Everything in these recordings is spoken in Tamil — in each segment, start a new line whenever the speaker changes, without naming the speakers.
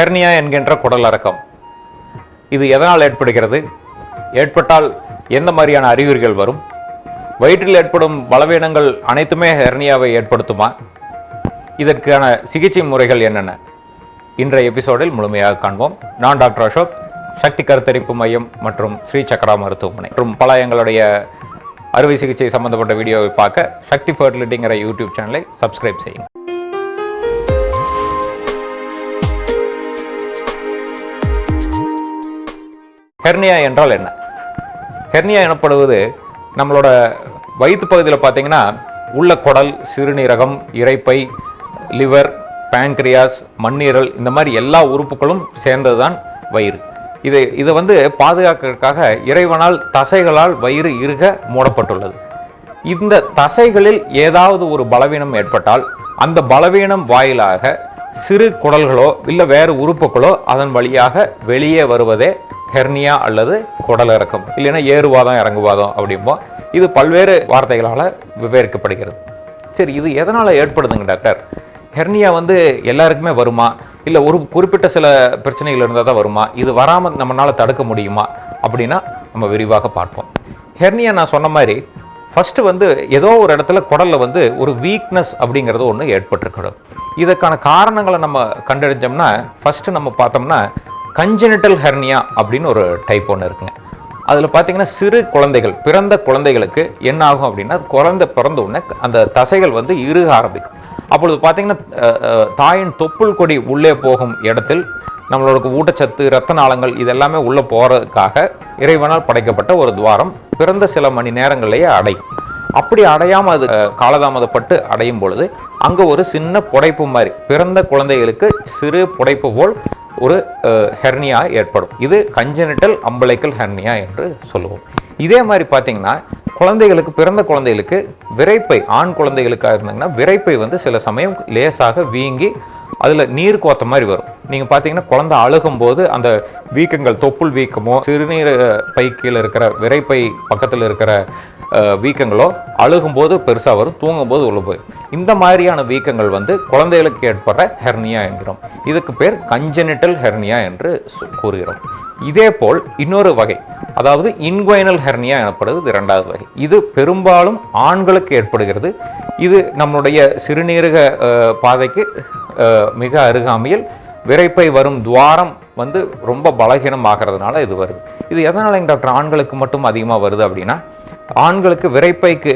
ஹெர்னியா என்கின்ற குடலறக்கம் இது எதனால் ஏற்படுகிறது? ஏற்பட்டால் எந்த மாதிரியான அறிகுறிகள் வரும்? வயிற்றில் ஏற்படும் பலவீனங்கள் அனைத்துமே ஹெர்னியாவை ஏற்படுத்துமா? இதற்கான சிகிச்சை முறைகள் என்னென்ன? இன்றைய எபிசோடில் முழுமையாக காண்போம். நான் டாக்டர் அசோக் சக்தி கருத்தரிப்பு மையம் மற்றும் ஸ்ரீ சக்கரா மருத்துவமனை. மற்றும் பல எங்களுடைய அறுவை சிகிச்சை சம்பந்தப்பட்ட வீடியோவை பார்க்க சக்தி ஃபர்டிலிட்டிங்கிற யூடியூப் சேனலை சப்ஸ்கிரைப் செய்யுங்க. ஹெர்னியா என்றால் என்ன? ஹெர்னியா எனப்படுவது நம்மளோட வயிற்று பகுதியில் பார்த்தீங்கன்னா உள்ள குடல் சிறுநீரகம் இரைப்பை லிவர் பேன்கிரியாஸ் மண்ணீரல் இந்த மாதிரி எல்லா உறுப்புகளும் சேர்ந்தது தான் வயிறு. இது இதை வந்து பாதுகாக்கிறதுக்காக இறைவனால் தசைகளால் வயிறு இருக மூடப்பட்டுள்ளது. இந்த தசைகளில் ஏதாவது ஒரு பலவீனம் ஏற்பட்டால் அந்த பலவீனம் வாயிலாக சிறு குடல்களோ இல்லை வேறு உறுப்புகளோ அதன் வழியாக வெளியே வருவதே ஹெர்னியா அல்லது குடலிறக்கம் இல்லைன்னா ஏறுவாதம் இறங்குவாதம் அப்படிம்போம் இது பல்வேறு வார்த்தைகளால் விவரிக்கப்படுகிறது. சரி இது எதனால் ஏற்படுதுங்க டாக்டர்? ஹெர்னியா வந்து எல்லாருக்குமே வருமா? இல்லை ஒரு குறிப்பிட்ட சில பிரச்சனைகள் இருந்தால் தான் வருமா? இது வராமல் நம்மளால் தடுக்க முடியுமா? அப்படின்னா நம்ம விரிவாக பார்ப்போம். ஹெர்னியா நான் சொன்ன மாதிரி ஃபஸ்ட்டு வந்து ஏதோ ஒரு இடத்துல குடலில் வந்து ஒரு வீக்னஸ் அப்படிங்கிறது ஒன்று ஏற்பட்டிருக்கணும். இதற்கான காரணங்களை நம்ம கண்டறிஞ்சோம்னா ஃபஸ்ட்டு நம்ம பார்த்தோம்னா கஞ்சனிட்டல் ஹெர்னியா அப்படின்னு ஒரு டைப் ஒன்று இருக்குங்க. அதில் பார்த்தீங்கன்னா சிறு குழந்தைகள் பிறந்த குழந்தைகளுக்கு என்ன ஆகும் அப்படின்னா குழந்தை பிறந்த உடனே அந்த தசைகள் வந்து இறுக ஆரம்பிக்கும். அப்பொழுது பார்த்தீங்கன்னா தாயின் தொப்புள் கொடி உள்ளே போகும் இடத்தில் நம்மளோட ஊட்டச்சத்து இரத்த நாளங்கள் இதெல்லாமே உள்ளே போகிறதுக்காக இறைவனால் படைக்கப்பட்ட ஒரு துவாரம் பிறந்த சில மணி நேரங்களிலேயே அடையும். அப்படி அடையாமல் அது காலதாமதப்பட்டு அடையும் பொழுது அங்கே ஒரு சின்ன புடைப்பு மாதிரி பிறந்த குழந்தைகளுக்கு சிறு புடைப்பு போல் ஒரு ஹெர்னியா ஏற்படும். இது கஞ்சனிட்டல் அம்பளைக்கல் ஹெர்னியா என்று சொல்லுவோம். இதே மாதிரி பார்த்தீங்கன்னா குழந்தைகளுக்கு பிறந்த குழந்தைகளுக்கு விரைப்பை ஆண் குழந்தைகளுக்காக இருந்தாங்கன்னா விரைப்பை வந்து சில சமயம் லேசாக வீங்கி அதில் நீர் கோத்த மாதிரி வரும். நீங்கள் பார்த்தீங்கன்னா குழந்தை அழுகும்போது அந்த வீக்கங்கள் தொப்புள் வீக்கமோ சிறுநீர் பை கீழே இருக்கிற விரைப்பை பக்கத்தில் இருக்கிற வீக்கங்களோ அழுகும்போது பெருசாக வரும் தூங்கும்போது உள்ள போய். இந்த மாதிரியான வீக்கங்கள் வந்து குழந்தைகளுக்கு ஏற்படுற ஹெர்னியா என்கிறோம். இதுக்கு பேர் கஞ்சனிட்டல் ஹெர்னியா என்று கூறுகிறோம். இதே போல் இன்னொரு வகை அதாவது இன்குவைனல் ஹெர்னியா எனப்படுவது இரண்டாவது வகை. இது பெரும்பாலும் ஆண்களுக்கு ஏற்படுகிறது. இது நம்மளுடைய சிறுநீரக பாதைக்கு மிக அருகாமையில் விரைப்பை வரும் துவாரம் வந்து ரொம்ப பலகீனம் ஆகிறதுனால இது வருது. இது எதனால டாக்டர் ஆண்களுக்கு மட்டும் அதிகமாக வருது அப்படின்னா ஆண்களுக்கு விரைப்பைக்கு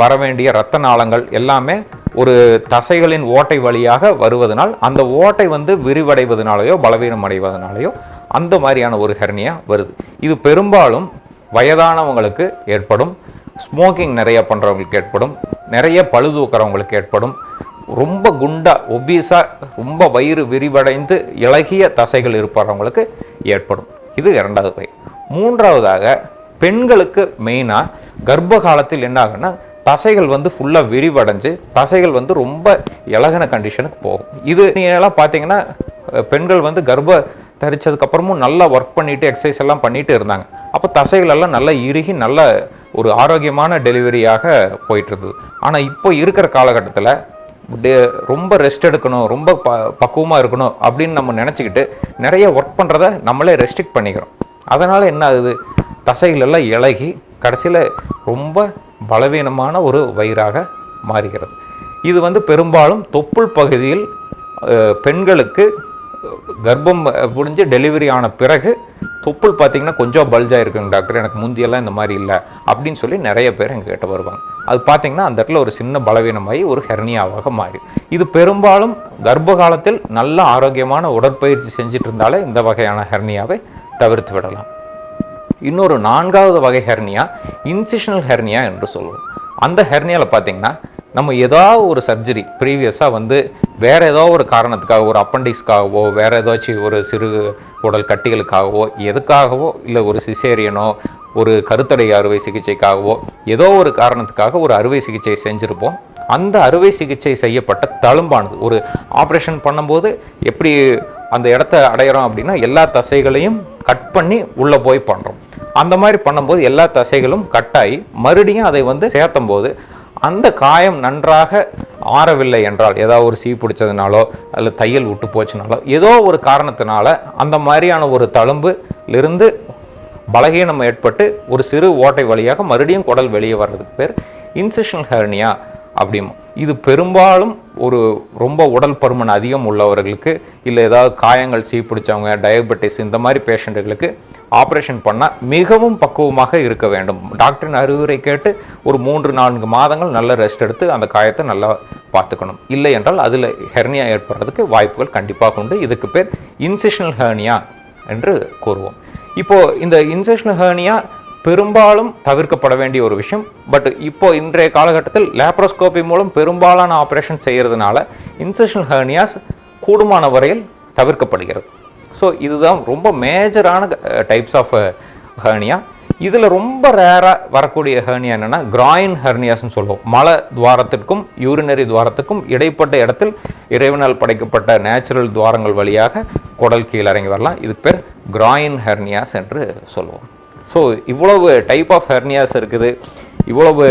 வர வேண்டிய இரத்த நாளங்கள் எல்லாமே ஒரு தசைகளின் ஓட்டை வழியாக வருவதனால் அந்த ஓட்டை வந்து விரிவடைவதனாலேயோ பலவீனம் அடைவதனாலேயோ அந்த மாதிரியான ஒரு ஹெர்னியா வருது. இது பெரும்பாலும் வயதானவங்களுக்கு ஏற்படும் ஸ்மோக்கிங் நிறைய பண்ணுறவங்களுக்கு ஏற்படும் நிறைய பழுதூக்கிறவங்களுக்கு ஏற்படும் ரொம்ப குண்டா ஒபீஸா ரொம்ப வயிறு விரிவடைந்து இலகிய தசைகள் இருப்பவங்களுக்கு ஏற்படும். இது இரண்டாவது பை. மூன்றாவதாக பெண்களுக்கு மெயினாக கர்ப்ப காலத்தில் என்ன தசைகள் வந்து ஃபுல்லாக விரிவடைஞ்சு தசைகள் வந்து ரொம்ப இலகின கண்டிஷனுக்கு போகும். இது நீங்களாம் பார்த்தீங்கன்னா பெண்கள் வந்து கர்ப்ப தரிச்சதுக்கப்புறமும் நல்லா ஒர்க் பண்ணிட்டு எக்ஸசைஸ் எல்லாம் பண்ணிட்டு இருந்தாங்க. அப்போ தசைகள் எல்லாம் நல்லா இறுகி நல்ல ஒரு ஆரோக்கியமான டெலிவரியாக போயிட்டு இருந்தது. ஆனால் இப்போ இருக்கிற காலகட்டத்தில் டே- ரொம்ப ரெஸ்ட் எடுக்கணும் ரொம்ப ப பக்குவமாக இருக்கணும் அப்படின்னு நம்ம நினச்சிக்கிட்டு நிறைய ஒர்க் பண்ணுறத நம்மளே ரெஸ்ட்ரிக்ட் பண்ணிக்கிறோம். அதனால் என்ன ஆகுது? தசைகளெல்லாம் இழகி கடைசியில் ரொம்ப பலவீனமான ஒரு வயிறாக மாறுகிறது. இது வந்து பெரும்பாலும் தொப்புள் பகுதியில் பெண்களுக்கு கர்ப்பம் புரிஞ்சு டெலிவரி ஆன பிறகு தொப்புள் பார்த்திங்கன்னா கொஞ்சம் பல்ஜாக இருக்குங்க டாக்டர். எனக்கு முந்தியெல்லாம் இந்த மாதிரி இல்லை அப்படின்னு சொல்லி நிறைய பேர் எங்கள் எங்ககிட்ட வருவாங்க. அது பார்த்தீங்கன்னா அந்த இடத்துல ஒரு சின்ன பலவீனமாகி ஒரு ஹெர்னியாவாக மாறிடும் இது பெரும்பாலும் கர்ப்ப காலத்தில் நல்ல ஆரோக்கியமான உடற்பயிற்சி செஞ்சுட்டு இருந்தாலே இந்த வகையான ஹெர்னியாவை தவிர்த்து விடலாம். இன்னொரு நான்காவது வகை ஹெர்னியா இன்சிஷனல் ஹெர்னியா என்று சொல்லுவோம். அந்த ஹெர்னியாவில் பார்த்தீங்கன்னா நம்ம ஏதாவது ஒரு சர்ஜரி ப்ரீவியஸாக வந்து வேறு ஏதோ ஒரு காரணத்துக்காக ஒரு அப்பண்டிக்ஸ்க்காகவோ வேறு ஏதாச்சும் ஒரு சிறு உடல் கட்டிகளுக்காகவோ எதுக்காகவோ இல்லை ஒரு சிசேரியனோ ஒரு கருத்தடை அறுவை சிகிச்சைக்காகவோ ஏதோ ஒரு காரணத்துக்காக ஒரு அறுவை சிகிச்சை செஞ்சுருப்போம். அந்த அறுவை சிகிச்சை செய்யப்பட்ட தழும்பானது ஒரு ஆப்ரேஷன் பண்ணும்போது எப்படி அந்த இடத்த அடையிறோம் அப்படின்னா எல்லா தசைகளையும் கட் பண்ணி உள்ளே போய் பண்ணுறோம் அந்த மாதிரி பண்ணும்போது எல்லா தசைகளும் கட்டாகி மறுபடியும் அதை வந்து சேர்த்தும் போது அந்த காயம் நன்றாக ஆறவில்லை என்றால் ஏதாவது ஒரு சீ பிடிச்சதுனாலோ அல்ல தையல் விட்டு போச்சுனாலோ ஏதோ ஒரு காரணத்தினால அந்த மாதிரியான ஒரு தழும்புலிருந்து பலகீனம் ஏற்பட்டு ஒரு சிறு ஓட்டை வழியாக மறுபடியும் குடல் வெளியே வர்றதுக்கு பேர் இன்செஷனல் ஹெர்னியா அப்படிமா. இது பெரும்பாலும் ஒரு ரொம்ப உடல் பருமன் அதிகம் உள்ளவர்களுக்கு இல்லை ஏதாவது காயங்கள் சீ பிடிச்சவங்க டயபெட்டிஸ் இந்த மாதிரி பேஷண்ட்டுகளுக்கு ஆப்ரேஷன் பண்ணால் மிகவும் பக்குவமாக இருக்க வேண்டும். டாக்டரின் அறிவுரை கேட்டு ஒரு மூன்று நான்கு மாதங்கள் நல்ல ரெஸ்ட் எடுத்து அந்த காயத்தை நல்லா பார்த்துக்கணும். இல்லை என்றால் அதில் ஹெர்னியா ஏற்படுறதுக்கு வாய்ப்புகள் கண்டிப்பாக உண்டு. இதுக்கு பேர் இன்செஷனல் ஹெர்னியா என்று கூறுவோம். இப்போ இந்த இன்செஷனல் ஹேர்னியா பெரும்பாலும் தவிர்க்கப்பட வேண்டிய ஒரு விஷயம். பட் இப்போ இன்றைய காலகட்டத்தில் லேப்ரோஸ்கோபி மூலம் பெரும்பாலான ஆப்ரேஷன் செய்கிறதுனால இன்செக்ஷன் ஹேர்னியாஸ் கூடுமான வரையில் தவிர்க்கப்படுகிறது. ஸோ இதுதான் ரொம்ப மேஜரான டைப்ஸ் ஆஃப் ஹேர்னியா இதில் ரொம்ப ரேராக வரக்கூடிய ஹெர்னியா என்னென்னா கிராயின் ஹெர்னியாஸ்னு சொல்லுவோம். மலை துவாரத்திற்கும் யூரினரி துவாரத்துக்கும் இடைப்பட்ட இடத்தில் இறைவனால் படைக்கப்பட்ட நேச்சுரல் துவாரங்கள் வழியாக குடல் கீழே இறங்கி வரலாம். இதுக்கு பேர் கிராயின் ஹெர்னியாஸ் என்று சொல்லுவோம். ஸோ இவ்வளவு டைப் ஆஃப் ஹெர்னியாஸ் இருக்குது. இவ்வளவு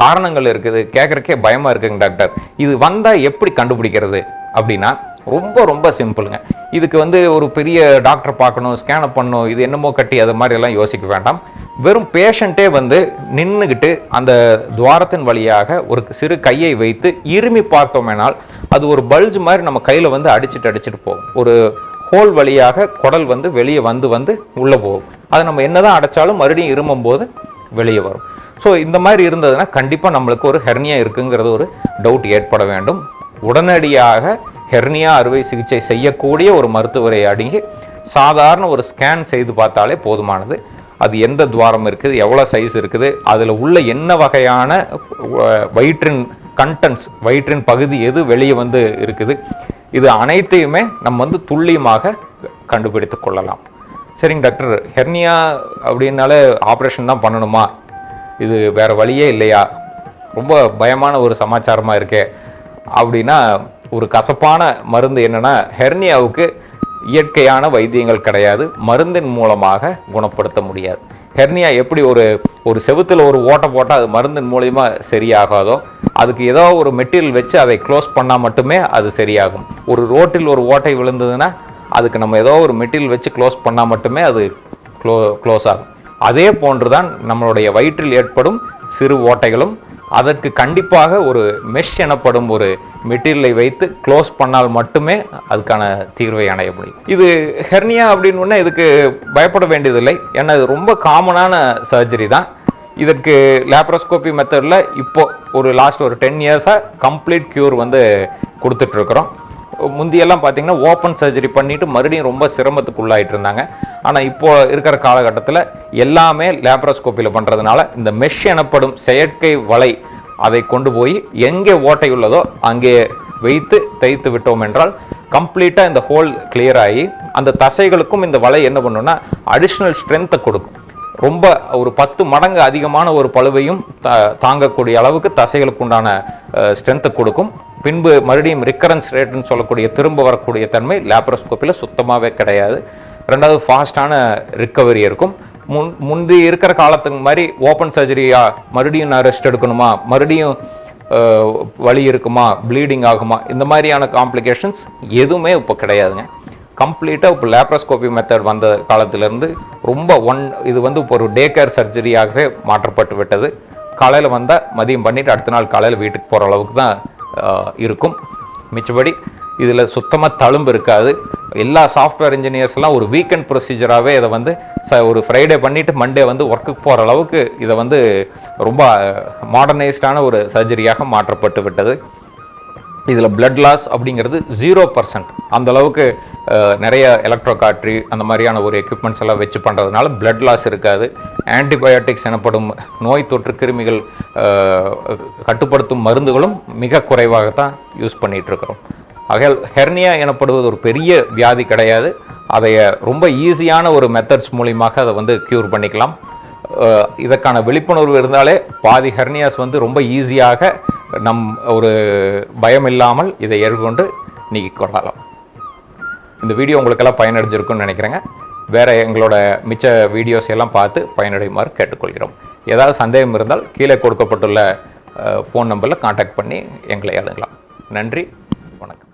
காரணங்கள் இருக்குது. கேட்குறக்கே பயமாக இருக்குங்க டாக்டர் இது வந்தால் எப்படி கண்டுபிடிக்கிறது அப்படின்னா ரொம்ப ரொம்ப சிம்பிளுங்க. இதுக்கு வந்து ஒரு பெரிய டாக்டர் பார்க்கணும் ஸ்கேன் பண்ணணும் இது என்னமோ கட்டி அது மாதிரி எல்லாம் யோசிக்க வேண்டாம். வெறும் பேஷண்ட்டே வந்து நின்றுக்கிட்டு அந்த துவாரத்தின் வழியாக ஒரு சிறு கையை வைத்து இருமி பார்த்தோமேனால் அது ஒரு பல்ஜ் மாதிரி நம்ம கையில் வந்து அடிச்சிட்டு அடிச்சிட்டு போகும். ஒரு ஹோல் வழியாக குடல் வந்து வெளியே வந்து வந்து உள்ளே போகும். அதை நம்ம என்னதான் அடைச்சாலும் மறுபடியும் இருமும் போது வெளியே வரும். ஸோ இந்த மாதிரி இருந்ததுன்னா கண்டிப்பாக நம்மளுக்கு ஒரு ஹெர்னியா இருக்குங்கிறது ஒரு டவுட் ஏற்பட வேண்டும். உடனடியாக ஹெர்னியா அறுவை சிகிச்சை செய்யக்கூடிய ஒரு மருத்துவரை அடங்கி சாதாரண ஒரு ஸ்கேன் செய்து பார்த்தாலே போதுமானது. அது எந்த துவாரம் இருக்குது எவ்வளோ சைஸ் இருக்குது அதில் உள்ள என்ன வகையான வயிற்றின் கண்டென்ட்ஸ் வயிற்றின் பகுதி எது வெளியே வந்து இருக்குது இது அனைத்தையுமே நம்ம வந்து துல்லியமாக கண்டுபிடித்து கொள்ளலாம். சரிங்க டாக்டர். ஹெர்னியா அப்படின்னாலே ஆப்ரேஷன் தான் பண்ணணுமா? இது வேறு வழியே இல்லையா? ரொம்ப பயமான ஒரு சமாச்சாரமாக இருக்கே. அப்படின்னா ஒரு கசப்பான மருந்து என்னென்னா ஹெர்னியாவுக்கு இயற்கையான வைத்தியங்கள் கிடையாது. மருந்தின் மூலமாக குணப்படுத்த முடியாது. ஹெர்னியா எப்படி ஒரு ஒரு செவுத்துல ஒரு ஓட்டை போட்டால் அது மருந்தின் மூலியமா சரியாகாதோ அதுக்கு ஏதோ ஒரு மெட்டீரியல் வச்சு அதை க்ளோஸ் பண்ணால் மட்டுமே அது சரியாகும். ஒரு ரோட்டில் ஒரு ஓட்டை விழுந்ததுன்னா அதுக்கு நம்ம ஏதோ ஒரு மெட்டீரியல் வச்சு க்ளோஸ் பண்ணால் மட்டுமே அது க்ளோ க்ளோஸ் ஆகும். அதே போன்று தான் நம்மளுடைய வயிற்றில் ஏற்படும் சிறு ஓட்டைகளும் அதற்கு கண்டிப்பாக ஒரு மெஷ் எனப்படும் ஒரு மெட்டீரியலை வைத்து க்ளோஸ் பண்ணால் மட்டுமே அதுக்கான தீர்வை அடைய முடியும். இது ஹெர்னியா அப்படின்னு இதுக்கு பயப்பட வேண்டியதில்லை. ஏன்னா இது ரொம்ப காமனான சர்ஜரி தான். இதற்கு லேப்ரோஸ்கோபி மெத்தடில் இப்போ ஒரு லாஸ்ட் ஒரு டென் இயர்ஸாக கம்ப்ளீட் க்யூர் வந்து கொடுத்துட்ருக்குறோம் முந்தியெல்லாம் பார்த்தீங்கன்னா ஓப்பன் சர்ஜரி பண்ணிட்டு மறுபடியும் ரொம்ப சிரமத்துக்கு உள்ளாயிட்டு இருந்தாங்க ஆனால் இப்போ இருக்கிற காலகட்டத்தில் எல்லாமே லேப்ரோஸ்கோப்பியில் பண்ணுறதுனால இந்த மெஷ் எனப்படும் செயற்கை வலை அதை கொண்டு போய் எங்கே ஓட்டை உள்ளதோ அங்கே வைத்து தைத்து விட்டோம் என்றால் கம்ப்ளீட்டாக இந்த ஹோல் கிளியர் ஆகி அந்த தசைகளுக்கும் இந்த வலை என்ன பண்ணுன்னா அடிஷ்னல் ஸ்ட்ரென்த்தை கொடுக்கும். ரொம்ப ஒரு பத்து மடங்கு அதிகமான ஒரு பழுவையும் தாங்கக்கூடிய அளவுக்கு தசைகளுக்கு உண்டான ஸ்ட்ரென்த்தை கொடுக்கும். பின்பு மறுபடியும் ரிக்கரன்ஸ் ரேட்னு சொல்லக்கூடிய திரும்ப வரக்கூடிய தன்மை லேப்ரோஸ்கோப்பியில் சுத்தமாகவே கிடையாது. ரெண்டாவது ஃபாஸ்டான ரிக்கவரி இருக்கும். முன் முந்தி இருக்கிற காலத்துக்கு மாதிரி ஓப்பன் சர்ஜரியா மறுபடியும் நான் ரெஸ்ட் எடுக்கணுமா? மறுபடியும் வழி வலி இருக்குமா? ப்ளீடிங் ஆகுமா? இந்த மாதிரியான காம்ப்ளிகேஷன்ஸ் எதுவுமே இப்போ கிடையாதுங்க. கம்ப்ளீட்டாக இப்போ லேப்ரோஸ்கோபி மெத்தட் வந்த காலத்திலேருந்து ரொம்ப ஒன் இது வந்து இப்போ ஒரு டே கேர் சர்ஜரியாகவே மாற்றப்பட்டு விட்டது. காலையில் வந்தால் மதியம் பண்ணிவிட்டு அடுத்த நாள் காலையில் வீட்டுக்கு போகிற அளவுக்கு தான் இருக்கும். மிச்சபடி இதில் சுத்தமாக தழும்பு இருக்காது. எல்லா சாஃப்ட்வேர் இன்ஜினியர்ஸ்லாம் ஒரு வீக்கெண்ட் ப்ரொசீஜராகவே இதை வந்து ச ஒரு ஃப்ரைடே பண்ணிவிட்டு மண்டே வந்து ஒர்க்குக்கு போகிற அளவுக்கு இதை வந்து ரொம்ப மாடர்னைஸ்டான ஒரு சர்ஜரியாக மாற்றப்பட்டு விட்டது. இதில் பிளட் லாஸ் அப்படிங்கிறது ஜீரோ பர்சன்ட் அந்த அளவுக்கு எலக்ட்ரோ நிறைய எலக்ட்ரோகாட்ரி அந்த மாதிரியான ஒரு எக்யூப்மெண்ட்ஸ் எல்லாம் வச்சு பண்ணுறதுனால பிளட் லாஸ் இருக்காது. ஆன்டிபயோட்டிக்ஸ் எனப்படும் நோய் தொற்று கிருமிகள் கட்டுப்படுத்தும் மருந்துகளும் மிக குறைவாகத்தான் யூஸ் பண்ணிட்டு இருக்கிறோம் ஆகையால் ஹெர்னியா எனப்படுவது ஒரு பெரிய வியாதி கிடையாது. அதை ரொம்ப ஈஸியான ஒரு மெத்தட்ஸ் மூலியமாக அதை வந்து க்யூர் பண்ணிக்கலாம். இதற்கான விழிப்புணர்வு இருந்தாலே பாதி ஹெர்னியாஸ் வந்து ரொம்ப ஈஸியாக நம் ஒரு பயம் இல்லாமல் இதை எதிர்கொண்டு நீக்கிக் கொள்ளலாம். இந்த வீடியோ உங்களுக்கெல்லாம் பயனடைஞ்சிருக்கும்னு நினைக்கிறேங்க. வேற எங்களோட மிச்ச வீடியோஸ் எல்லாம் பார்த்து பயனடையுமாறு கேட்டுக்கொள்கிறோம். ஏதாவது சந்தேகம் இருந்தால் கீழே கொடுக்கப்பட்டுள்ள ஃபோன் நம்பரில் காண்டாக்ட் பண்ணி எங்களை அணுகலாம். நன்றி வணக்கம்.